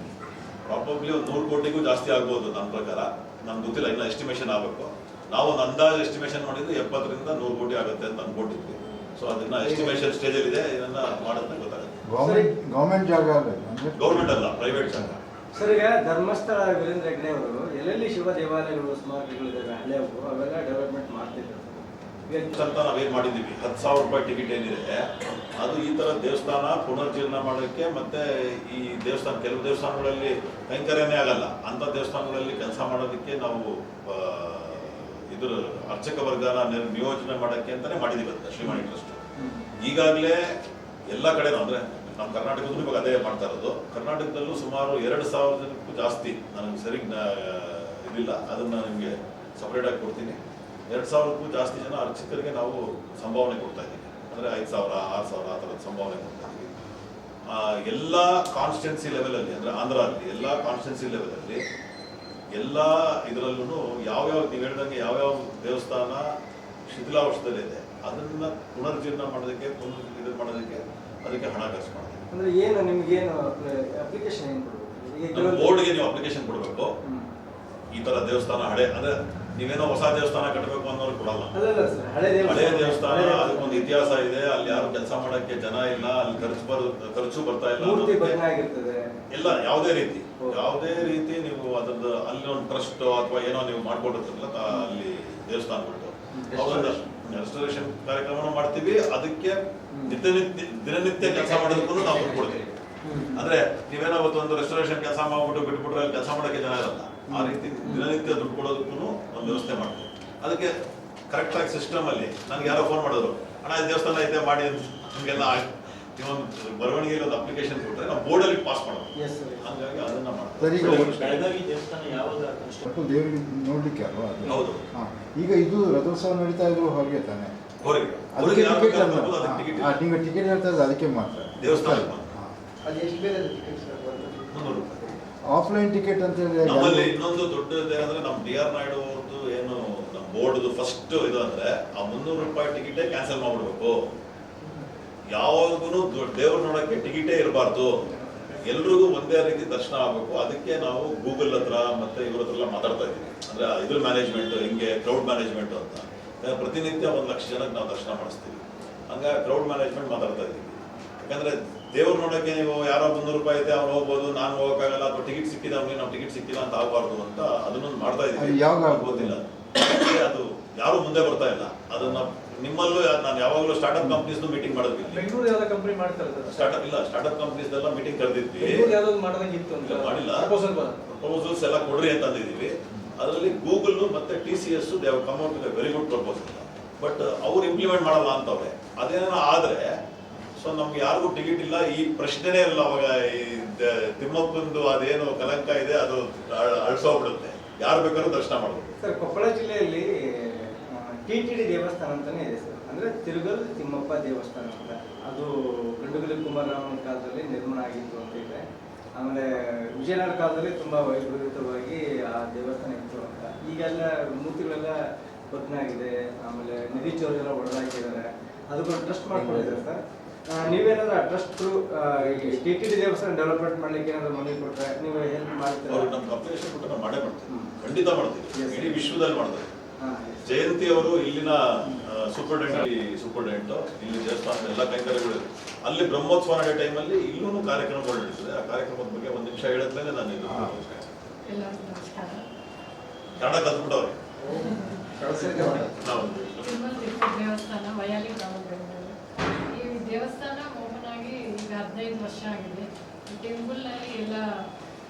ಪ್ರಾಬಬ್ಲಿ ಒಂದು ನೂರು ಕೋಟಿಗೂ ಜಾಸ್ತಿ ಆಗ್ಬೋದು ನನ್ನ ಪ್ರಕಾರ. ನಮ್ಗೆ ಗೊತ್ತಿಲ್ಲ ಇನ್ನು ಎಸ್ಟಿಮೇಷನ್ ಆಗಬೇಕು. ನಾವು ಒಂದು ಅಂದಾಜು ಎಸ್ಟಿಮೇಷನ್ ಮಾಡಿದ್ರೆ ಎಪ್ಪತ್ತರಿಂದ ನೂರು ಕೋಟಿ ಆಗುತ್ತೆ ಅಂತ ಅನ್ಕೊಂಡಿದ್ವಿ ಸೊ ಅದನ್ನ ಎಸ್ಟಿಮೇಷನ್ ಸ್ಟೇಜಲ್ಲಿ ಇದೆ ಇದನ್ನ ಮಾಡೋದನ್ನ ಗೊತ್ತಾಗುತ್ತೆ. ಗೌರ್ಮೆಂಟ್ ಜಾಗ ಅಲ್ಲ ಅಂದ್ರೆ? ಗೌರ್ಮೆಂಟ್ ಅಲ್ಲ ಪ್ರೈವೇಟ್ ಜಾಗ. ಸರ್ ಈಗ ಧರ್ಮಸ್ಥಳ ವೀರೇಂದ್ರ ಹೆಗ್ಡೆ ಅವರು ಎಲ್ಲೆಲ್ಲಿ ಶಿವ ದೇವಾಲಯಗಳು ಸ್ಮಾರಕಗಳಿದ್ದಾವೆ ಹಳೆಯವು ಅವೆಲ್ಲ ಡೆವಲಪ್ಮೆಂಟ್ ಮಾಡ್ತಿದ್ದಾರೆ ಅಂತ ನಾವೇನು ಮಾಡಿದ್ದೀವಿ? ಹತ್ತು ಸಾವಿರ ರೂಪಾಯಿ ಟಿಕೆಟ್ ಏನಿದೆ ಅದು ಈ ತರ ದೇವಸ್ಥಾನ ಪುನರ್ಜೀರ್ಣ ಮಾಡೋಕ್ಕೆ ಮತ್ತೆ ಈ ದೇವಸ್ಥಾನ, ಕೆಲವು ದೇವಸ್ಥಾನಗಳಲ್ಲಿ ಕೈಂಕರ್ಯನೇ ಆಗಲ್ಲ. ಅಂತ ದೇವಸ್ಥಾನಗಳಲ್ಲಿ ಕೆಲಸ ಮಾಡೋದಕ್ಕೆ ನಾವು ಇದ್ರ ಅರ್ಚಕ ವರ್ಗನ ನಿಯೋಜನೆ ಮಾಡೋಕ್ಕೆ ಅಂತಾನೆ ಮಾಡಿದೀವಿ ಅಂತ ಶ್ರೀಮಣಿ ಟ್ರಸ್ಟ್. ಈಗಾಗಲೇ ಎಲ್ಲ ಕಡೆ ಅಂದ್ರೆ ನಮ್ಮ ಕರ್ನಾಟಕದಲ್ಲೂ ಇವಾಗ ಅದೇ ಮಾಡ್ತಾ ಇರೋದು. ಕರ್ನಾಟಕದಲ್ಲೂ ಸುಮಾರು ಎರಡು ಸಾವಿರ ಜನಕ್ಕೂ ಜಾಸ್ತಿ ನನಗೆ ಸರಿ ಇರಲಿಲ್ಲ ಅದನ್ನ ನಿಮಗೆ ಸಪ್ರೇಟ್ ಆಗಿ ಕೊಡ್ತೀನಿ. ಎರಡು ಸಾವಿರಕ್ಕೂ ಜಾಸ್ತಿ ಜನ ಅರ್ಚಕರಿಗೆ ನಾವು ಸಂಭಾವನೆ ಕೊಡ್ತಾ ಇದ್ದೀವಿ. ಅಂದ್ರೆ ಐದು ಸಾವಿರ ಆರು ಸಾವಿರ ಆ ಥರದ ಸಂಭಾವನೆ ಕೊಡ್ತಾ ಇದ್ದೀವಿ ಆ, ಎಲ್ಲ ಕಾನ್ಸ್ಟೆನ್ಸಿ ಲೆವೆಲಲ್ಲಿ ಅಂದರೆ ಆಂಧ್ರ ಅಲ್ಲಿ ಎಲ್ಲ ಕಾನ್ಸ್ಟೆನ್ಸಿ ಲೆವೆಲಲ್ಲಿ ಎಲ್ಲ ಇದರಲ್ಲೂ ಯಾವ್ಯಾವ ನೀವು ಹೇಳ್ದಂಗೆ ಯಾವ್ಯಾವ ದೇವಸ್ಥಾನ ಶಿಥಿಲಾವಸ್ಥೆಯಲ್ಲಿದೆ ಅದನ್ನ ಪುನರ್ಜೀರ್ಣ ಮಾಡೋದಕ್ಕೆ ಪುನರ್ ಇದು ಮಾಡೋದಕ್ಕೆ ಅದಕ್ಕೆ ಹಣ ಖರ್ಚು ಮಾಡ್ತೀವಿ ಅಂದ್ರೆ ಏನು ನಿಮ್ಗೆ ಏನು ಅಪ್ಲಿಕೇಶನ್ ಏನು ಬೋರ್ಡ್ಗೆ ನೀವು ಅಪ್ಲಿಕೇಶನ್ ಕೊಡಬೇಕು. ಈ ತರ ದೇವಸ್ಥಾನ ಹಳೆ ಅಂದ್ರೆ ನೀವೇನೋ ಹೊಸ ದೇವಸ್ಥಾನ ಕಟ್ಟಬೇಕು ಅನ್ನೋರು ಕೊಡಲ್ಲ. ಹಳೆ ದೇವಸ್ಥಾನ. ಅದಕ್ಕೊಂದು ಇತಿಹಾಸ ಇದೆ ಅಲ್ಲಿ ಯಾರು ಕೆಲಸ ಮಾಡಕ್ಕೆ ಜನ ಇಲ್ಲ ಅಲ್ಲಿ ಖರ್ಚು ಬರ್ ಖರ್ಚು ಬರ್ತಾ ಇಲ್ಲ ಇಲ್ಲ ಯಾವುದೇ ರೀತಿ. ಯಾವದೇ ರೀತಿ ನೀವು ಅದ್ರದ್ದು ಅಲ್ಲಿ ಒಂದು ಟ್ರಸ್ಟ್ ಅಥವಾ ಏನೋ ನೀವು ಮಾಡ್ಕೊಂಡಿರ್ತಿರಲ್ಲ ಅಲ್ಲಿ ದೇವಸ್ಥಾನ ಬಿಟ್ಟು. ರೆಸ್ಟೋರೇಷನ್ ಕಾರ್ಯಕ್ರಮ ಮಾಡ್ತೀವಿ ಅದಕ್ಕೆ ನಿತ್ಯನಿತ್ಯ ದಿನನಿತ್ಯ ಕೆಲಸ ಮಾಡೋದಕ್ಕೂ ನಾವು ಕೊಡ್ತೀವಿ. ಅಂದ್ರೆ ನೀವೇನೋ ಒಂದು ರೆಸ್ಟೋರೇಷನ್ ಕೆಲಸ ಮಾಡ್ಬಿಟ್ಟು ಬಿಟ್ಬಿಟ್ರೆ ಅಲ್ಲಿ ಕೆಲಸ ಮಾಡಕ್ಕೆ ಜನ ಇರಲ್ಲ. ಆ ರೀತಿ ದಿನನಿತ್ಯ ದುಡ್ಡು ಕೊಡೋದಕ್ಕೂ ಒಂದು ವ್ಯವಸ್ಥೆ ಮಾಡ್ತೀವಿ ಅದಕ್ಕೆ ಕರೆಕ್ಟ್ ಆಗಿ ಸಿಸ್ಟಮ್ ಅಲ್ಲಿ ನನ್ಗೆ ಯಾರೋ ಫೋನ್ ಮಾಡಿದ್ರು ಅಣ್ಣ ಈ ದೇವಸ್ಥಾನ ಐತೆ ಮಾಡಿ ನಿಮಗೆಲ್ಲ ನಿಮ್ಗೆಲ್ಲ ಆಯ್ತು ನೀವೊಂದು ಬರವಣಿಗೆಯಲ್ಲಿ ಒಂದು ಅಪ್ಲಿಕೇಶನ್ ಕೊಟ್ಟರೆ ನಾವು ಬೋರ್ಡಲ್ಲಿ ಪಾಸ್ ಮಾಡೋದು. ಹಂಗಾಗಿ ಅದನ್ನ ಸರ್, ಮಾಡ್ತೀವಿ ದೇವರಿಗೆ ನೋಡ್ಲಿಕ್ಕೆ ಅಲ್ವಾ? ಹೌದು ಹಾ. ಈಗ ಇದು ರಥೋತ್ಸವ ನಡೀತಾ ಇದ್ರು ಹೊರಗೆ ತಾನೆ ಹೊರಗೆ ಅದಕ್ಕೆ ಟಿಕೆಟ್ ಟಿಕೆಟ್. ಹೇಳ್ತಾ ಇರೋದು ಅದಕ್ಕೆ ಮಾತ್ರ ದೇವಸ್ಥಾನ. ಅದು ಎಷ್ಟು ಬೇರೆ ಟಿಕೆಟ್? ಮುನ್ನೂರು ರೂಪಾಯಿ ಆಫ್ಲೈನ್ ಟಿಕೆಟ್ ಅಂತ ನಮ್ಮಲ್ಲಿ ಇನ್ನೊಂದು ದೊಡ್ಡದು ಏನಂದ್ರೆ ನಮ್ಮ ಡಿ ಆರ್ ನಾಯ್ಡು ಅವ್ರದ್ದು ಏನು, ನಮ್ಮ ಬೋರ್ಡ್ದು ಫಸ್ಟ್ ಇದು ಅಂದ್ರೆ ಆ ಮುನ್ನೂರು ರೂಪಾಯಿ ಟಿಕೆಟೇ ಕ್ಯಾನ್ಸಲ್ ಮಾಡ್ಬಿಡ್ಬೇಕು. ಯಾವಾಗೂ ದೇವ್ರ ನೋಡಕ್ಕೆ ಟಿಕೆಟೇ ಇರಬಾರ್ದು. ಎಲ್ರಿಗೂ ಒಂದೇ ರೀತಿ ದರ್ಶನ ಆಗಬೇಕು. ಅದಕ್ಕೆ ನಾವು ಗೂಗಲ್ ಹತ್ರ ಮತ್ತೆ ಇವ್ರ ಹತ್ರ ಮಾತಾಡ್ತಾ ಇದ್ದೀವಿ. ಅಂದ್ರೆ ಇದ್ರ ಮ್ಯಾನೇಜ್ಮೆಂಟ್ ಹಿಂಗೆ ಕ್ರೌಡ್ ಮ್ಯಾನೇಜ್ಮೆಂಟ್ ಅಂತ. ಪ್ರತಿನಿತ್ಯ ಒಂದು ಲಕ್ಷ ಜನಕ್ಕೆ ನಾವು ದರ್ಶನ ಮಾಡಿಸ್ತೀವಿ. ಹಂಗಾಗಿ ಕ್ರೌಡ್ ಮ್ಯಾನೇಜ್ಮೆಂಟ್ ಮಾತಾಡ್ತಾ ಇದ್ದೀವಿ. ಯಾಕಂದ್ರೆ ದೇವ್ರ ನೋಡಕ್ಕೆ ನೀವು ಯಾರೋ ಮುನ್ನೂರು ರೂಪಾಯಿ ಐತೆ ಅವ್ರು ಹೋಗ್ಬೋದು ನಾನು ಹೋಗಕ್ಕಾಗಲ್ಲ ಅಥವಾ ಟಿಕೆಟ್ ಸಿಕ್ಕಿದೆ ಅವ್ನಿಗೆ ನಾವು ಟಿಕೆಟ್ ಸಿಕ್ಕಿಲ್ಲ ಅಂತ ಆಗಬಾರ್ದು ಅಂತ ಅದನ್ನೊಂದು ಮಾಡ್ತಾ ಇದ್ದೀವಿ. ಗೊತ್ತಿಲ್ಲ. ಅದು ಯಾರು ಮುಂದೆ ಬರ್ತಾ ಇಲ್ಲ? ಅದನ್ನ ನಿಮ್ಮಲ್ಲೂ ನಾನು ಯಾವಾಗಲೂ ಸ್ಟಾರ್ಟ್ಅಪ್ ಕಂಪ್ನೀಸ್ ಮೀಟಿಂಗ್ ಮಾಡಿದ್ವಿ. ಬೆಂಗಳೂರು ಯಾವ್ದೋ ಕಂಪನಿ ಮಾಡ್ತಾರೆ ಸ್ಟಾರ್ಟ್ಅಪ್ ಇಲ್ಲ ಸ್ಟಾರ್ಟ್ಅಪ್ ಕಂಪ್ನೀಸ್ ಎಲ್ಲ ಮೀಟಿಂಗ್ ಕರೆದಿದ್ವಿ. ಮಾಡಿಲ್ಲ. ಪ್ರಪೋಸಲ್ ಪ್ರಪೋಸಲ್ಸ್ ಎಲ್ಲ ಕೊಡ್ರಿ ಅಂತ ಅಂದಿದ್ದೀವಿ. ಅದರಲ್ಲಿ ಗೂಗಲ್ ಮತ್ತೆ T C S they come out very good proposal but ಅವ್ರು ಇಂಪ್ಲಿಮೆಂಟ್ ಮಾಡಲ್ಲ ಅಂತವ್ರೆ. ಅದೇನೋ ಆದ್ರೆ ಸೊ ನಮ್ಗೆ ಯಾರಿಗೂ ಟಿಕೆಟ್ ಇಲ್ಲ. ಈ ಪ್ರಶ್ನೆನೇ ಇಲ್ಲ ಅವಾಗ ಈ ತಿಮ್ಮಪ್ಪಂದು ಅದೇನು ಕಲಂಕ ಇದೆ, ಅದು ಅಳಿಸೋಗ್ಬಿಡುತ್ತೆ ಯಾರು ಬೇಕಾದ್ರೂ ದರ್ಶನ ಮಾಡ್ಬೋದು. ಸರ್, ಕೊಪ್ಪಳ ಜಿಲ್ಲೆಯಲ್ಲಿ ಟಿ ಟಿ ಡಿ ದೇವಸ್ಥಾನ ಅಂತಾನೆ ಇದೆ ಸರ್. ಅಂದ್ರೆ ತಿರುಗಲ್ ತಿಮ್ಮಪ್ಪ ದೇವಸ್ಥಾನ ಅಂತ. ಅದು ಗಂಡುಗಲಿ ಕುಮಾರರಾಮನ ಕಾಲದಲ್ಲಿ ನಿರ್ಮಾಣ ಆಗಿತ್ತು ಅಂತ ಇದೆ. ಆಮೇಲೆ ವಿಜಯನಗರ ಕಾಲದಲ್ಲಿ ತುಂಬಾ ವೈಭವಿತವಾಗಿ ಆ ದೇವಸ್ಥಾನ ಇತ್ತು ಅಂತ. ಈಗೆಲ್ಲ ಮೂರ್ತಿಗಳೆಲ್ಲ ಪತ್ನಾಗಿದೆ ಆಮೇಲೆ ನಿಧಿ ಚೌರ್ಯ ಒಡಲಾಗಿದ್ದಾರೆ ಅದಕ್ಕೊಂದು ಟ್ರಸ್ಟ್ ಮಾಡ್ಕೊಂಡಿದ್ದಾರೆ ಸರ್? ನೀವೇನಾದ್ರೂ address trust T T D ದೇವಸ್ಥಾನ ಡೆವಲಪ್ಮೆಂಟ್ ಮಾಡ್ಲಿಕ್ಕೆ ಏನಾದ್ರು ಮನೆ ಕೊಡ್ತಾರೆ ನೀವು ಹೆಲ್ಪ್ ಅವ್ರು ನಮ್ಮ ಕಂಪ್ಲೇಷನ್ ಕೊಟ್ಟು ನಾವು ಮಾಡೇ ಮಾಡ್ತೀವಿ. ಖಂಡಿತ ಮಾಡ್ತೀವಿ. ಇಡೀ ವಿಶ್ವದಲ್ಲಿ ಮಾಡ್ತಾರೆ. ಜಯಂತಿ ಅವರು ಇಲ್ಲಿನ ಸೂಪರ್ಡೆಂಟ್ ಸೂಪರ್ಡೆಂಟ್ ಇಲ್ಲಿ ದೇವಸ್ಥಾನದ ಎಲ್ಲ ಕೈಂಕರ್ಯಗಳು ಅಲ್ಲಿ ಬ್ರಹ್ಮೋತ್ಸವ ನಡೆಯೋ ಟೈಮಲ್ಲಿ ಇಲ್ಲೂ ಕಾರ್ಯಕ್ರಮಗಳು ನಡೀತದೆ ಆ ಕಾರ್ಯಕ್ರಮದ ಬಗ್ಗೆ ಒಂದು ನಿಮಿಷ ಹೇಳಿದ್ಮೇಲೆ ನಾನು ಇದು ಹಾ. ಎಲ್ಲರಿಗೂ ನಮಸ್ಕಾರ. ಕನ್ನಡ ಕಲ್ತ್ಬಿಟ್ಟವ್ರೆ. ನಾವು ದೇವಸ್ಥಾನ ವಯಾಲಿ ಈ ದೇವಸ್ಥಾನ ಓಪನ್ ಆಗಿ ಈಗ ಹದಿನೈದು ವರ್ಷ ಆಗಿದೆ. ಟೆಂಪಲ್ನಲ್ಲಿ ಎಲ್ಲ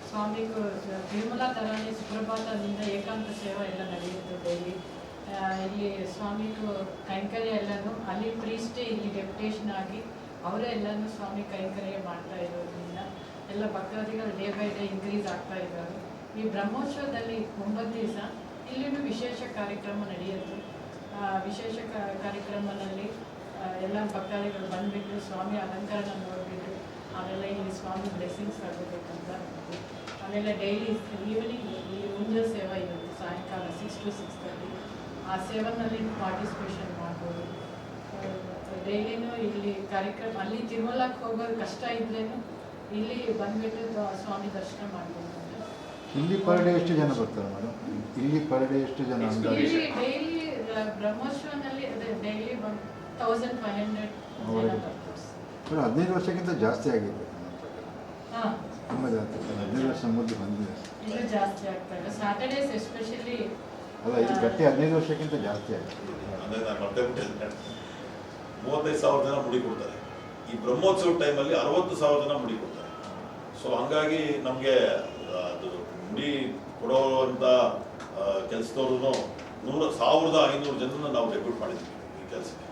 ಸ್ವಾಮಿಗೂ ತಿರುಮಲ ಥರನೇ ಸುಪ್ರಭಾತದಿಂದ ಏಕಾಂತ ಸೇವಾ ಎಲ್ಲ ನಡೆಯುತ್ತೆ ಡೈಲಿ ಇಲ್ಲಿ ಸ್ವಾಮಿಗೂ ಕೈಂಕರ್ಯ ಎಲ್ಲನೂ, ಅಲ್ಲಿ ಪ್ರೀಸ್ಟೇ ಇಲ್ಲಿ ಡೆಪ್ಯುಟೇಷನ್ ಆಗಿ ಅವರೇ ಎಲ್ಲನೂ ಸ್ವಾಮಿ ಕೈಂಕರ್ಯ ಮಾಡ್ತಾ ಇರೋದ್ರಿಂದ ಎಲ್ಲ ಭಕ್ತಾದಿಗಳು ಡೇ ಬೈ ಡೇ ಇನ್ಕ್ರೀಸ್ ಆಗ್ತಾ ಇದ್ದಾರೆ. ಈ ಬ್ರಹ್ಮೋತ್ಸವದಲ್ಲಿ ಒಂಬತ್ತು ದಿವಸ ಇಲ್ಲಿನೂ ವಿಶೇಷ ಕಾರ್ಯಕ್ರಮ ನಡೆಯುತ್ತೆ. ವಿಶೇಷ ಕಾರ್ಯಕ್ರಮದಲ್ಲಿ ಎಲ್ಲ ಭಕ್ತಾದಿಗಳು ಬಂದ್ಬಿಟ್ಟು ಸ್ವಾಮಿ ಅಲಂಕಾರನ ನೋಡಿಬಿಟ್ಟು ಆಮೇಲೆ ಇಲ್ಲಿ ಸ್ವಾಮಿ ಬ್ಲೆಸ್ಸಿಂಗ್ಸ್ ಆಗೋಬೇಕಂತ ಆಮೇಲೆ ಡೈಲಿ ಈವ್ನಿಂಗ್ ಈ ಸೇವೆ ಸೇವಾ ಇರುತ್ತೆ ಸಾಯಂಕಾಲ ಸಿಕ್ಸ್ ಟು ಸಿಕ್ಸ್ ತರ್ಟಿ ಆ ಸೇವನಲ್ಲಿ ಪಾರ್ಟಿಸಿಪೇಷನ್ ಮಾಡ್ಬೋದು. ಡೈಲಿನೂ ಇಲ್ಲಿ ಕಾರ್ಯಕ್ರಮ ಅಲ್ಲಿ ತಿರುಮಲಕ್ಕೆ ಹೋಗೋದು ಕಷ್ಟ ಇದ್ರೇನು ಇಲ್ಲಿ ಬಂದ್ಬಿಟ್ಟು ಸ್ವಾಮಿ ದರ್ಶನ ಮಾಡ್ಬೋದು ಇಲ್ಲಿ ಪರ್ ಡೇ ಎಷ್ಟು ಜನ ಬರ್ತಾರೆ ಮೇಡಮ್ ಇಲ್ಲಿ ಪರ್ ಡೇ ಎಷ್ಟು ಜನ ಡೈಲಿ ಬ್ರಹ್ಮೋತ್ಸವನಲ್ಲಿ ಅದೇ daily one thousand five hundred ಹೌದು. ಹದಿನೈದು ವರ್ಷಕ್ಕಿಂತ ಜಾಸ್ತಿ ಆಗಿದೆ. ಹಾಂ. ತುಂಬ ಜಾಸ್ತಿ ಹದಿನೈದು ವರ್ಷ ಮೊದಲು ಬಂದಿದೆ ಇದು ಜಾಸ್ತಿ ಆಗ್ತಾ ಇದೆ ಸ್ಯಾಟರ್ಡೇಸ್ ಎಸ್ಪೆಷಲಿ ಅಲ್ಲ ಇದು ಗಟ್ಟಿ ಹದಿನೈದು ವರ್ಷಕ್ಕಿಂತ ಜಾಸ್ತಿ ಆಗಿದೆ. ಅಂದರೆ ನಾನು ಮರ್ತೇ ಬಿಟ್ಟಿದ್ದೆ. ಮೂವತ್ತೈದು ಸಾವಿರ ಜನ ಮುಡಿ ಕೊಡ್ತಾರೆ. ಈ ಬ್ರಹ್ಮೋತ್ಸವ ಟೈಮಲ್ಲಿ ಅರವತ್ತು ಸಾವಿರ ಜನ ಮುಡಿ ಕೊಡ್ತಾರೆ. ಸೊ ಹಂಗಾಗಿ ನಮಗೆ ಅದು ಮುಡಿ ಕೊಡೋವಂಥ ಕೆಲಸದವ್ರು ನೂರ ಸಾವಿರದ ಐನೂರು ಜನನ ನಾವು ಡೆಬ್ಯೂಟ್ ಮಾಡಿದ್ವಿ ಈ ಕೆಲಸಕ್ಕೆ.